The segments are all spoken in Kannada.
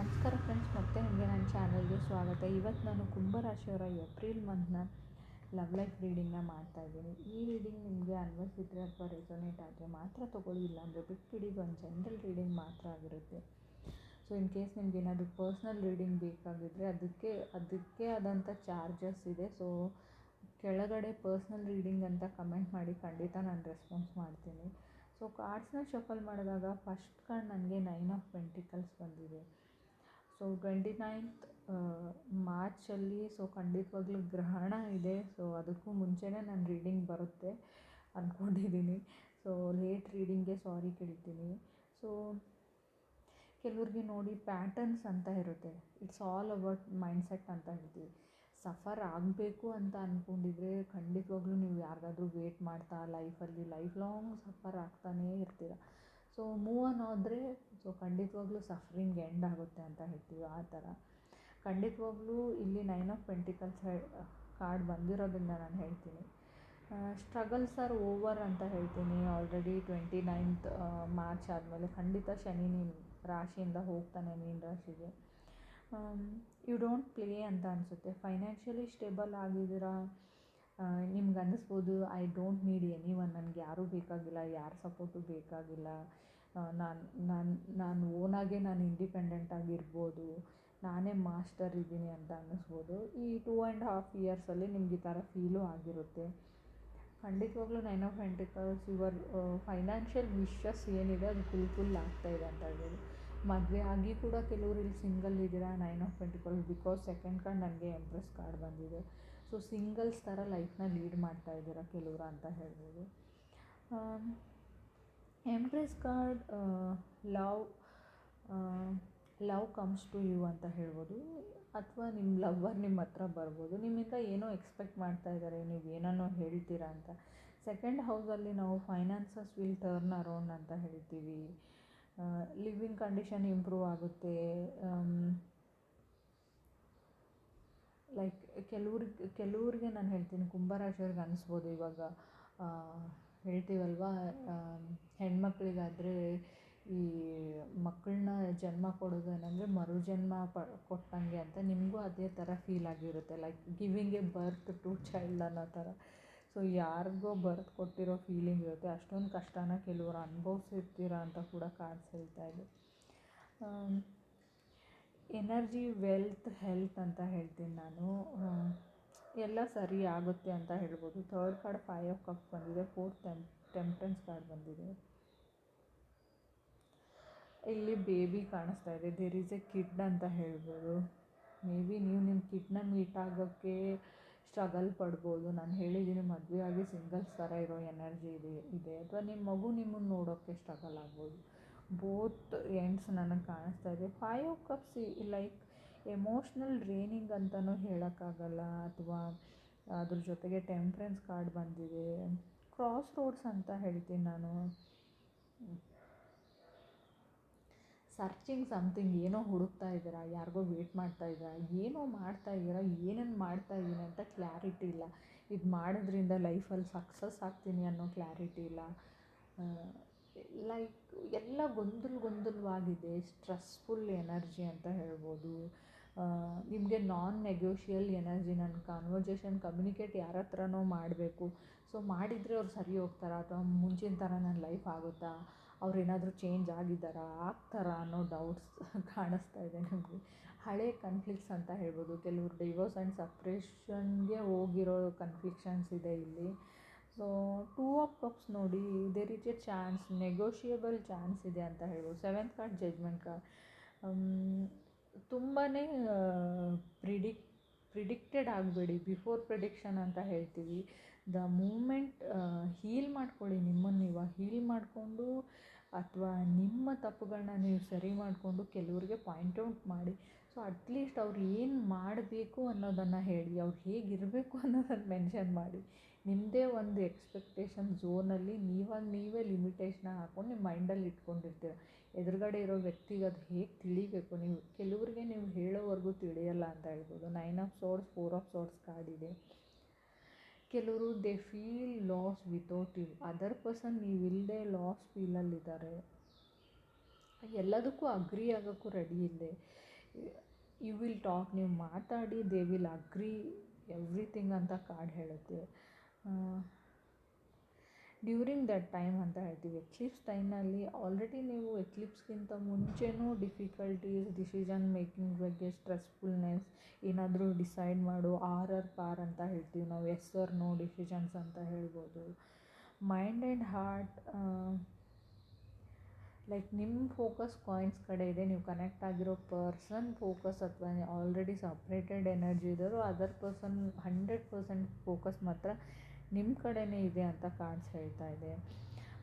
ನಮಸ್ಕಾರ ಫ್ರೆಂಡ್ಸ್ ಮತ್ತೆ ನಿಮಗೆ ನನ್ನ ಚಾನಲ್ಗೆ ಸ್ವಾಗತ. ಇವತ್ತು ನಾನು ಕುಂಭರಾಶಿಯವರ ಏಪ್ರಿಲ್ ಮಂತ್ನ ಲವ್ ಲೈಫ್ ರೀಡಿಂಗ್ನ ಮಾಡ್ತಾ ಇದ್ದೀನಿ. ಈ ರೀಡಿಂಗ್ ನಿಮಗೆ ಅನ್ವಯಿಸಿದ್ರೆ ಅಥವಾ ರೆಸೊನೇಟ್ ಆದರೆ ಮಾತ್ರ ತೊಗೊಳ್ಳಿ, ಇಲ್ಲಾಂದರೆ ಅಂದರೆ ಬಿಟ್ಬಿಡಿ ಒಂದು ಜನರಲ್ ರೀಡಿಂಗ್ ಮಾತ್ರ ಆಗಿರುತ್ತೆ. ಸೊ ಇನ್ ಕೇಸ್ ನಿಮ್ಗೆ ಏನಾದರೂ ಪರ್ಸ್ನಲ್ ರೀಡಿಂಗ್ ಬೇಕಾಗಿದ್ದರೆ ಅದಕ್ಕೆ ಅದಕ್ಕೆ ಆದಂಥ ಚಾರ್ಜಸ್ ಇದೆ. ಸೊ ಕೆಳಗಡೆ ಪರ್ಸ್ನಲ್ ರೀಡಿಂಗ್ ಅಂತ ಕಮೆಂಟ್ ಮಾಡಿ ಖಂಡಿತ ನಾನು ರೆಸ್ಪಾನ್ಸ್ ಮಾಡ್ತೀನಿ. ಸೊ ಕಾರ್ಡ್ಸ್ನ ಶಫಲ್ ಮಾಡಿದಾಗ ಫಸ್ಟ್ ಕಾರ್ಡ್ ನನಗೆ ನೈನ್ ಆಫ್ ಪೆಂಟಿಕಲ್ಸ್ ಬಂದಿದೆ. ಸೊ ಟ್ವೆಂಟಿ ನೈನ್ತ್ ಮಾರ್ಚಲ್ಲಿ ಸೊ ಖಂಡಿತವಾಗ್ಲೂ ಗ್ರಹಣ ಇದೆ. ಸೊ ಅದಕ್ಕೂ ಮುಂಚೆನೇ ನಾನು ರೀಡಿಂಗ್ ಬರುತ್ತೆ ಅಂದ್ಕೊಂಡಿದ್ದೀನಿ ಸೊ ಲೇಟ್ ರೀಡಿಂಗ್ಗೆ ಸಾರಿ ಕೇಳ್ತೀನಿ ಸೊ ಕೆಲವ್ರಿಗೆ ನೋಡಿ ಪ್ಯಾಟರ್ನ್ಸ್ ಅಂತ ಇರುತ್ತೆ. ಇಟ್ಸ್ ಆಲ್ ಅಬೌಟ್ ಮೈಂಡ್ಸೆಟ್ ಅಂತ ಹೇಳ್ತೀವಿ. ಸಫರ್ ಆಗಬೇಕು ಅಂತ ಅಂದ್ಕೊಂಡಿದ್ರೆ ಖಂಡಿತವಾಗ್ಲೂ ನೀವು ಯಾರಿಗಾದ್ರೂ ವೇಟ್ ಮಾಡ್ತಾ ಲೈಫಲ್ಲಿ ಲೈಫ್ ಲಾಂಗ್ ಸಫರ್ ಆಗ್ತಾನೇ ಇರ್ತೀರ. ಸೊ ಮೂವ್ ಆನ್ ಆದರೆ ಸೊ ಖಂಡಿತವಾಗ್ಲೂ ಸಫರಿಂಗ್ ಎಂಡ್ ಆಗುತ್ತೆ ಅಂತ ಹೇಳ್ತೀವಿ ಆ ಥರ. ಖಂಡಿತವಾಗ್ಲೂ ಇಲ್ಲಿ ನೈನ್ ಆಫ್ ಪೆಂಟಿಕಲ್ಸ್ ಕಾರ್ಡ್ ಬಂದಿರೋದ್ರಿಂದ ನಾನು ಹೇಳ್ತೀನಿ. ಸ್ಟ್ರಗಲ್ಸ್ ಆರ್ ಓವರ್ ಅಂತ ಹೇಳ್ತೀನಿ. ಆಲ್ರೆಡಿ ಟ್ವೆಂಟಿ ನೈನ್ತ್ ಮಾರ್ಚ್ ಆದಮೇಲೆ ಖಂಡಿತ ಶನಿ ನಿಮ್ಮ ರಾಶಿಯಿಂದ ಹೋಗ್ತಾನೆ ಮೀನ್ ರಾಶಿಗೆ. ಯು ಡೋಂಟ್ ಪ್ಲೇ ಅಂತ ಅನಿಸುತ್ತೆ. ಫೈನಾನ್ಷಿಯಲಿ ಸ್ಟೇಬಲ್ ಆಗಿದ್ದೀರಾ? ನಿಮ್ಗೆ ಅನ್ನಿಸ್ಬೋದು I don't need anyone ನನಗೆ ಯಾರೂ ಬೇಕಾಗಿಲ್ಲ, ಯಾರ ಸಪೋರ್ಟು ಬೇಕಾಗಿಲ್ಲ. ನಾನು ನಾನು ನಾನು ಓನಾಗೆ ನಾನು ಇಂಡಿಪೆಂಡೆಂಟ್ ಆಗಿರ್ಬೋದು, ನಾನೇ ಮಾಸ್ಟರ್ ಇದ್ದೀನಿ ಅಂತ ಅನ್ನಿಸ್ಬೋದು. ಈ ಟೂ ಆ್ಯಂಡ್ ಹಾಫ್ ಇಯರ್ಸಲ್ಲಿ ನಿಮ್ಗೆ ಈ ಥರ ಫೀಲು ಆಗಿರುತ್ತೆ. ಖಂಡಿತವಾಗ್ಲೂ nine of pentacles your financial wishes ಏನಿದೆ ಅದು ಫುಲ್ಫಿಲ್ ಆಗ್ತಾಯಿದೆ ಅಂತ ಹೇಳ್ಬೋದು. ಮದುವೆ ಆಗಿ ಕೂಡ ಕೆಲವರು ಇಲ್ಲಿ ಸಿಂಗಲ್ ಇದ್ದೀರಾ nine of pentacles because second card ನನಗೆ ಎಂಪ್ರೆಸ್ ಕಾರ್ಡ್ ಬಂದಿದೆ. ಸೊ ಸಿಂಗಲ್ಸ್ ಥರ ಲೈಫ್ನ ಲೀಡ್ ಮಾಡ್ತಾ ಇದ್ದೀರಾ ಕೆಲವರು ಅಂತ ಹೇಳ್ಬೋದು. Empress card love love comes to you ಅಂತ ಹೇಳ್ಬೋದು. ಅಥವಾ ನಿಮ್ಮ ಲವ್ವರ್ ನಿಮ್ಮ ಹತ್ರ ಬರ್ಬೋದು. ನಿಮ್ಮಿಂದ ಏನೋ ಎಕ್ಸ್ಪೆಕ್ಟ್ ಮಾಡ್ತಾ ಇದ್ದಾರೆ ನೀವು ಏನನ್ನೋ ಹೇಳ್ತೀರಾ ಅಂತ. ಸೆಕೆಂಡ್ ಹೌಸಲ್ಲಿ ನಾವು ಫೈನಾನ್ಸಸ್ ವಿಲ್ ಟರ್ನ್ ಅರೌಂಡ್ ಅಂತ ಹೇಳ್ತೀವಿ. ಲಿವಿಂಗ್ ಕಂಡೀಷನ್ ಇಂಪ್ರೂವ್ ಆಗುತ್ತೆ. ಲೈಕ್ ಕೆಲವ್ರಿಗೆ ಕೆಲವ್ರಿಗೆ ನಾನು ಹೇಳ್ತೀನಿ, ಕುಂಭರಾಶಿಯವ್ರಿಗೆ ಅನಿಸ್ಬೋದು ಇವಾಗ. ಹೇಳ್ತೀವಲ್ವ ಹೆಣ್ಮಕ್ಳಿಗಾದರೆ ಈ ಮಕ್ಕಳನ್ನ ಜನ್ಮ ಕೊಡೋದು ಏನಂದರೆ ಮರುಜನ್ಮ ಪ, ಕೊಟ್ಟಂಗೆ ಅಂತ ನಿಮಗೂ ಅದೇ ಥರ ಫೀಲ್ ಆಗಿರುತ್ತೆ. Like giving a birth to child ಅನ್ನೋ ಥರ. ಸೊ ಯಾರಿಗೋ ಬರ್ತ್ ಕೊಟ್ಟಿರೋ ಫೀಲಿಂಗ್ ಇರುತ್ತೆ. ಅಷ್ಟೊಂದು ಕಷ್ಟನ ಕೆಲವರು ಅನುಭವಿಸಿರ್ತೀರ ಅಂತ ಕೂಡ ಕಾರ್ಡ್ಸ್ ಹೇಳ್ತಾ ಇದೆ ಎನರ್ಜಿ ವೆಲ್ತ್ ಹೆಲ್ತ್ ಅಂತ ಹೇಳ್ತೀನಿ ನಾನು. ಎಲ್ಲ ಸರಿ ಆಗುತ್ತೆ ಅಂತ ಹೇಳ್ಬೋದು. Third card five of cup ಬಂದಿದೆ. ಫೋರ್ತ್ ಟೆಂಪ್ ಟೆಂಪ್ರೆನ್ಸ್ ಕಾರ್ಡ್ ಬಂದಿದೆ. ಇಲ್ಲಿ ಬೇಬಿ ಕಾಣಿಸ್ತಾ ಇದೆ. ದೇರ್ ಈಸ್ ಎ ಕಿಡ್ ಅಂತ ಹೇಳ್ಬೋದು. ಮೇ ಬಿ ನೀವು ನಿಮ್ಮ ಕಿಡ್ನ ಮೀಟ್ ಆಗೋಕ್ಕೆ ಸ್ಟ್ರಗಲ್ ಪಡ್ಬೋದು. ನಾನು ಹೇಳಿದ್ದೀನಿ ಮದುವೆ ಆಗಿ ಸಿಂಗಲ್ಸ್ ಥರ ಇರೋ ಎನರ್ಜಿ ಇದೆ ಇದೆ. ಅಥವಾ ನಿಮ್ಮ ಮಗು ನಿಮ್ಮನ್ನು ನೋಡೋಕ್ಕೆ ಸ್ಟ್ರಗಲ್ ಆಗ್ಬೋದು. ಬೋತ್ ಎಂಡ್ಸ್ ನನಗೆ ಕಾಣಿಸ್ತಾ ಇದೆ. Five cups like emotional draining ಅಂತಲೂ ಹೇಳೋಕ್ಕಾಗಲ್ಲ ಅಥವಾ ಅದ್ರ ಜೊತೆಗೆ ಟೆಂಪ್ರೆನ್ಸ್ ಕಾರ್ಡ್ ಬಂದಿದೆ. ಕ್ರಾಸ್ ರೋಡ್ಸ್ ಅಂತ ಹೇಳ್ತೀನಿ ನಾನು. ಸರ್ಚಿಂಗ್ ಸಮ್ಥಿಂಗ್ ಏನೋ ಹುಡುಕ್ತಾ ಇದ್ದೀರಾ? ಯಾರಿಗೋ ವೇಟ್ ಮಾಡ್ತಾ ಇದ್ದೀರಾ? ಏನೋ ಮಾಡ್ತಾ ಇದ್ದೀರಾ? ಏನೇನು ಮಾಡ್ತಾ ಇದ್ದೀನಿ ಅಂತ ಕ್ಲಾರಿಟಿ ಇಲ್ಲ. ಇದು ಮಾಡೋದ್ರಿಂದ ಲೈಫಲ್ಲಿ ಸಕ್ಸಸ್ ಆಗ್ತೀನಿ ಅನ್ನೋ ಕ್ಲಾರಿಟಿ ಇಲ್ಲ. ಲೈಕ್ ಎಲ್ಲ ಗೊಂದಲ ಗೊಂದಲವಾಗಿದೆ ಸ್ಟ್ರೆಸ್ಫುಲ್ ಎನರ್ಜಿ ಅಂತ ಹೇಳ್ಬೋದು. ನಿಮಗೆ ನಾನ್ ನೆಗೋಷಿಯಲ್ ಎನರ್ಜಿ ನನ್ನ ಕಾನ್ವರ್ಜೇಷನ್ ಕಮ್ಯುನಿಕೇಟ್ ಯಾರ ಹತ್ರನೋ ಮಾಡಬೇಕು. ಸೊ ಮಾಡಿದರೆ ಅವ್ರು ಸರಿ ಹೋಗ್ತಾರಾ? ಅಥವಾ ಮುಂಚಿನ ಥರ ನನ್ನ ಲೈಫ್ ಆಗುತ್ತಾ? ಅವ್ರು ಏನಾದರೂ ಚೇಂಜ್ ಆಗಿದ್ದಾರಾ? ಆಗ್ತಾರಾ ಅನ್ನೋ ಡೌಟ್ಸ್ ಕಾಣಿಸ್ತಾ ಇದೆ ನಮಗೆ. ಹಳೆ ಕನ್ಫ್ಲಿಕ್ಟ್ಸ್ ಅಂತ ಹೇಳ್ಬೋದು. ಕೆಲವರು ಡಿವೋರ್ಸ್ ಆ್ಯಂಡ್ ಸಪ್ರೇಷನ್ಗೆ ಹೋಗಿರೋ ಕನ್ಫ್ಲಿಕ್ಷನ್ಸ್ ಇದೆ ಇಲ್ಲಿ. ಸೊ ಟೂ ಆಫ್ ಕಪ್ಸ್ ನೋಡಿ there is a chance negotiable chance ಇದೆ ಅಂತ ಹೇಳ್ಬೋದು. ಸೆವೆಂತ್ ಕಾರ್ಡ್ ಜಜ್ಮೆಂಟ್ ಕಾರ್ಡ್ ತುಂಬಾ ಪ್ರಿಡಿಕ್ ಪ್ರಿಡಿಕ್ಟೆಡ್ ಆಗಬೇಡಿ. ಬಿಫೋರ್ ಪ್ರಿಡಿಕ್ಷನ್ ಅಂತ ಹೇಳ್ತೀವಿ. ದ ಮೂಮೆಂಟ್ ಹೀಲ್ ಮಾಡ್ಕೊಳ್ಳಿ ನಿಮ್ಮನ್ನು. ನೀವು ಹೀಲ್ ಮಾಡಿಕೊಂಡು ಅಥವಾ ನಿಮ್ಮ ತಪ್ಪುಗಳನ್ನ ನೀವು ಸರಿ ಮಾಡಿಕೊಂಡು ಕೆಲವ್ರಿಗೆ ಪಾಯಿಂಟ್ ಔಟ್ ಮಾಡಿ. ಸೊ ಅಟ್ಲೀಸ್ಟ್ ಅವ್ರು ಏನು ಮಾಡಬೇಕು ಅನ್ನೋದನ್ನು ಹೇಳಿ. ಅವ್ರು ಹೇಗಿರಬೇಕು ಅನ್ನೋದನ್ನು ಮೆನ್ಷನ್ ಮಾಡಿ. ನಿಮ್ಮದೇ ಒಂದು ಎಕ್ಸ್ಪೆಕ್ಟೇಷನ್ ಝೋನಲ್ಲಿ ನೀವಾಗಿ ನೀವೇ ಲಿಮಿಟೇಷನ್ ಹಾಕ್ಕೊಂಡು ನಿಮ್ಮ ಮೈಂಡಲ್ಲಿ ಇಟ್ಕೊಂಡಿರ್ತೀರ. ಎದುರುಗಡೆ ಇರೋ ವ್ಯಕ್ತಿಗೆ ಅದು ಹೇಗೆ ತಿಳಿಬೇಕು ನೀವು? ಕೆಲವ್ರಿಗೆ ನೀವು ಹೇಳೋವರೆಗೂ ತಿಳಿಯಲ್ಲ ಅಂತ ಹೇಳ್ಬೋದು. Nine of swords four of swords card ಇದೆ. ಕೆಲವರು they feel loss without you other person ನೀವಿಲ್ಲದೆ loss ಫೀಲಲ್ಲಿದ್ದಾರೆ ಎಲ್ಲದಕ್ಕೂ ಅಗ್ರಿ ಆಗೋಕ್ಕೂ ರೆಡಿ ಇಲ್ಲ ಯು ವಿಲ್ ಟಾಕ್ ನೀವು ಮಾತಾಡಿ ದೇ ವಿಲ್ ಅಗ್ರಿ ಎವ್ರಿಥಿಂಗ್ ಅಂತ ಕಾರ್ಡ್ ಹೇಳುತ್ತೆ. ಡ್ಯೂರಿಂಗ್ ದಟ್ ಟೈಮ್ ಅಂತ ಹೇಳ್ತೀವಿ. ಎಕ್ಲಿಪ್ಸ್ ಟೈಮಲ್ಲಿ ಆಲ್ರೆಡಿ ನೀವು ಎಕ್ಲಿಪ್ಸ್ಗಿಂತ ಮುಂಚೆನೂ ಡಿಫಿಕಲ್ಟೀಸ್ ಡಿಸಿಷನ್ ಮೇಕಿಂಗ್ ಬಗ್ಗೆ ಸ್ಟ್ರೆಸ್ಫುಲ್ನೆಸ್ ಏನಾದರೂ ಡಿಸೈಡ್ ಮಾಡು ಆರ್ ಆರ್ ಪಾರ್ ಅಂತ ಹೇಳ್ತೀವಿ ನಾವು. ಎಸ್ ಆರ್ ನೋ ಡಿಸಿಷನ್ಸ್ ಅಂತ ಹೇಳ್ಬೋದು. ಮೈಂಡ್ ಆ್ಯಂಡ್ ಹಾರ್ಟ್ ಲೈಕ್ ನಿಮ್ಮ ಫೋಕಸ್ ಕಾಯಿನ್ಸ್ ಕಡೆ ಇದೆ, ನೀವು ಕನೆಕ್ಟ್ ಆಗಿರೋ ಪರ್ಸನ್ ಫೋಕಸ್ ಅಥವಾ ಆಲ್ರೆಡಿ ಸಪ್ರೇಟೆಡ್ ಎನರ್ಜಿ ಇದ್ದರು other person hundred percent focus ಮಾತ್ರ ನಿಮ್ಮ ಕಡೆನೇ ಇದೆ ಅಂತ ಕಾರ್ಡ್ಸ್ ಹೇಳ್ತಾ ಇದೆ.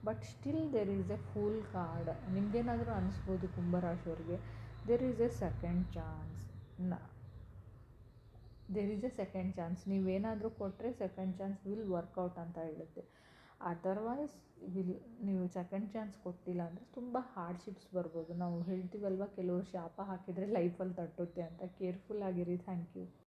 But still there is a full card ನಿಮಗೇನಾದರೂ ಅನಿಸ್ಬೋದು ಕುಂಭರಾಶಿಯವ್ರಿಗೆ there is a second ಚಾನ್ಸ್ನ there is a second chance ನೀವೇನಾದರೂ ಕೊಟ್ಟರೆ second chance will work out ಅಂತ ಹೇಳುತ್ತೆ. ಅದರ್ವೈಸ್ ವಿಲ್ ನೀವು ಸೆಕೆಂಡ್ ಚಾನ್ಸ್ ಕೊಟ್ಟಿಲ್ಲ ಅಂದರೆ ತುಂಬ ಹಾರ್ಡ್ಶಿಪ್ಸ್ ಬರ್ಬೋದು. ನಾವು ಹೇಳ್ತೀವಲ್ವ, ಕೆಲವರು ಶಾಪ ಹಾಕಿದರೆ ಲೈಫಲ್ಲಿ ತಟ್ಟುತ್ತೆ ಅಂತ. ಕೇರ್ಫುಲ್ ಆಗಿರಿ. Thank you